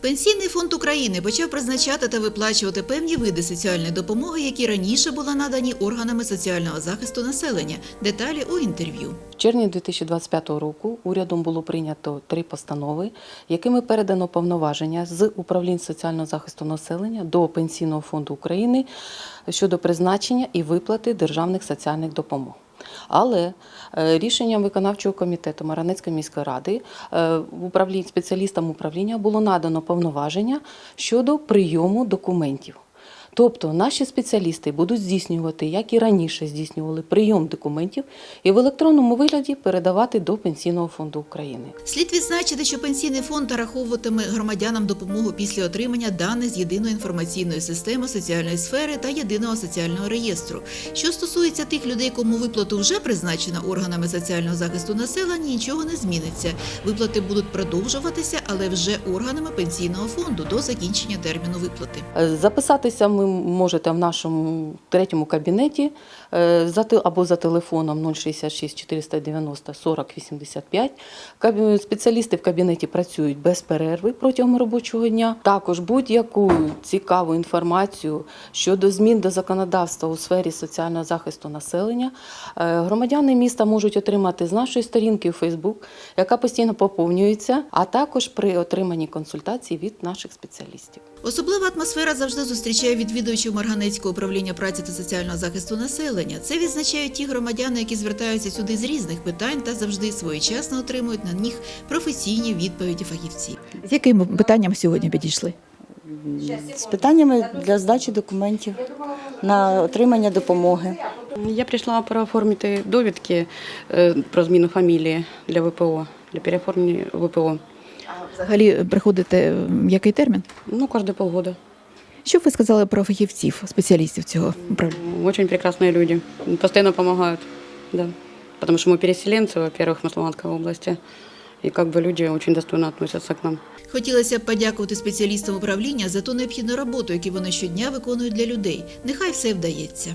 Пенсійний фонд України почав призначати та виплачувати певні види соціальної допомоги, які раніше були надані органами соціального захисту населення. Деталі у інтерв'ю. В червні 2025 року урядом було прийнято три постанови, якими передано повноваження з управлінь соціального захисту населення до Пенсійного фонду України щодо призначення і виплати державних соціальних допомог. Але е, рішенням виконавчого комітету Маранецької міської ради е, спеціалістам управління було надано повноваження щодо прийому документів. Тобто наші спеціалісти будуть здійснювати, як і раніше здійснювали, прийом документів і в електронному вигляді передавати до Пенсійного фонду України. Слід відзначити, що пенсійний фонд нараховуватиме громадянам допомогу після отримання даних з єдиної інформаційної системи соціальної сфери та єдиного соціального реєстру. Що стосується тих людей, кому виплату вже призначена органами соціального захисту населення, нічого не зміниться. Виплати будуть продовжуватися, але вже органами пенсійного фонду до закінчення терміну виплати. Записатися ви можете в нашому третьому кабінеті е, або за телефоном 066 490 40 85. Спеціалісти в кабінеті працюють без перерви протягом робочого дня. Також будь-яку цікаву інформацію щодо змін до законодавства у сфері соціального захисту населення е, громадяни міста можуть отримати з нашої сторінки у Фейсбук, яка постійно поповнюється, а також при отриманні консультацій від наших спеціалістів. Особлива атмосфера завжди зустрічає відвідувачів Марганецького управління праці та соціального захисту населення. Це відзначають ті громадяни, які звертаються сюди з різних питань та завжди своєчасно отримують на них професійні відповіді фахівців. З якими питанням сьогодні підійшли? з питаннями для здачі документів на отримання допомоги. Я прийшла переоформити довідки е, про зміну фамілії для ВПО, для переоформлення ВПО. Взагалі приходите в який термін? Ну, кожні полгода. Що б ви сказали про фахівців, спеціалістів цього управління? Очень прекрасные люди. Постоянно помогают. Да. Потому что мы переселенцы, во-первых, в Маслованской области. И как бы люди очень достойно относятся к нам. Хотілося б подякувати спеціалістам управління за ту необхідну роботу, яку вони щодня виконують для людей. Нехай все вдається.